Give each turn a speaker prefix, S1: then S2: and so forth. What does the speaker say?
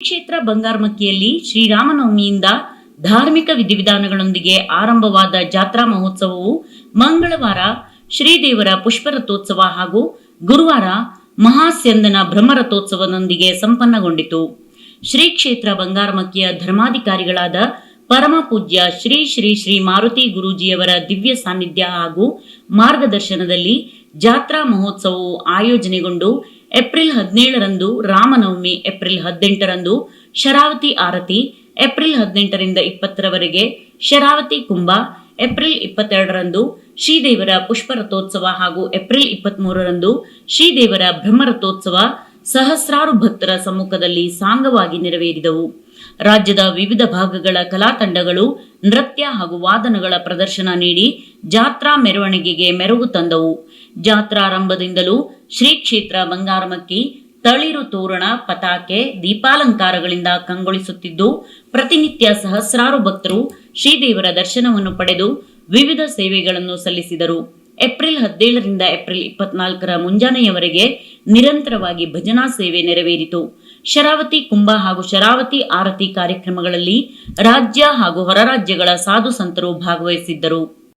S1: ಕ್ಷೇತ್ರ ಬಂಗಾರಮಕ್ಕಿಯಲ್ಲಿ ಶ್ರೀರಾಮನವಮಿಯಿಂದ ಧಾರ್ಮಿಕ ವಿಧಿವಿಧಾನಗಳೊಂದಿಗೆ ಆರಂಭವಾದ ಜಾತ್ರಾ ಮಹೋತ್ಸವವು ಮಂಗಳವಾರ ಶ್ರೀದೇವರ ಪುಷ್ಪರಥೋತ್ಸವ ಹಾಗೂ ಗುರುವಾರ ಮಹಾಸ್ಯಂದನ ಬ್ರಹ್ಮರಥೋತ್ಸವದೊಂದಿಗೆ ಸಂಪನ್ನಗೊಂಡಿತು. ಶ್ರೀ ಕ್ಷೇತ್ರ ಬಂಗಾರಮಕ್ಕಿಯ ಧರ್ಮಾಧಿಕಾರಿಗಳಾದ ಪರಮ ಪೂಜ್ಯ ಶ್ರೀ ಶ್ರೀ ಶ್ರೀ ಮಾರುತಿ ಗುರೂಜಿಯವರ ದಿವ್ಯ ಸಾನ್ನಿಧ್ಯ ಹಾಗೂ ಮಾರ್ಗದರ್ಶನದಲ್ಲಿ ಜಾತ್ರಾ ಮಹೋತ್ಸವವು ಆಯೋಜನೆಗೊಂಡು ಏಪ್ರಿಲ್ ಹದಿನೇಳರಂದು ರಾಮನವಮಿ ಏಪ್ರಿಲ್ ಹದಿನೆಂಟರಂದು ಶರಾವತಿ ಆರತಿ, ಏಪ್ರಿಲ್ ಹದಿನೆಂಟರಿಂದ ಇಪ್ಪತ್ತರವರೆಗೆ ಶರಾವತಿ ಕುಂಭ, ಏಪ್ರಿಲ್ ಇಪ್ಪತ್ತೆರಡರಂದು ಶ್ರೀದೇವರ ಪುಷ್ಪರಥೋತ್ಸವ ಹಾಗೂ ಏಪ್ರಿಲ್ ಇಪ್ಪತ್ಮೂರರಂದು ಶ್ರೀದೇವರ ಬ್ರಹ್ಮರಥೋತ್ಸವ ಸಹಸ್ರಾರು ಭಕ್ತರ ಸಮ್ಮುಖದಲ್ಲಿ ಸಾಂಗವಾಗಿ ನೆರವೇರಿದವು. ರಾಜ್ಯದ ವಿವಿಧ ಭಾಗಗಳ ಕಲಾ ತಂಡಗಳು ನೃತ್ಯ ಹಾಗೂ ವಾದನಗಳ ಪ್ರದರ್ಶನ ನೀಡಿ ಜಾತ್ರಾ ಮೆರವಣಿಗೆಗೆ ಮೆರುಗು ತಂದವು. ಜಾತ್ರಾರಂಭದಿಂದಲೂ ಶ್ರೀ ಕ್ಷೇತ್ರ ಬಂಗಾರಮಕ್ಕಿ, ತಳಿರು ತೋರಣ, ಪತಾಕೆ, ದೀಪಾಲಂಕಾರಗಳಿಂದ ಕಂಗೊಳಿಸುತ್ತಿದ್ದು, ಪ್ರತಿನಿತ್ಯ ಸಹಸ್ರಾರು ಭಕ್ತರು ಶ್ರೀದೇವರ ದರ್ಶನವನ್ನು ಪಡೆದು ವಿವಿಧ ಸೇವೆಗಳನ್ನು ಸಲ್ಲಿಸಿದರು. ಏಪ್ರಿಲ್ ಹದಿನೇಳರಿಂದ ಏಪ್ರಿಲ್ ಇಪ್ಪತ್ನಾಲ್ಕರ ಮುಂಜಾನೆಯವರೆಗೆ ನಿರಂತರವಾಗಿ ಭಜನಾ ಸೇವೆ ನೆರವೇರಿತು. ಶರಾವತಿ ಕುಂಭ ಹಾಗೂ ಶರಾವತಿ ಆರತಿ ಕಾರ್ಯಕ್ರಮಗಳಲ್ಲಿ ರಾಜ್ಯ ಹಾಗೂ ಹೊರರಾಜ್ಯಗಳ ಸಾಧು ಸಂತರು ಭಾಗವಹಿಸಿದ್ದರು.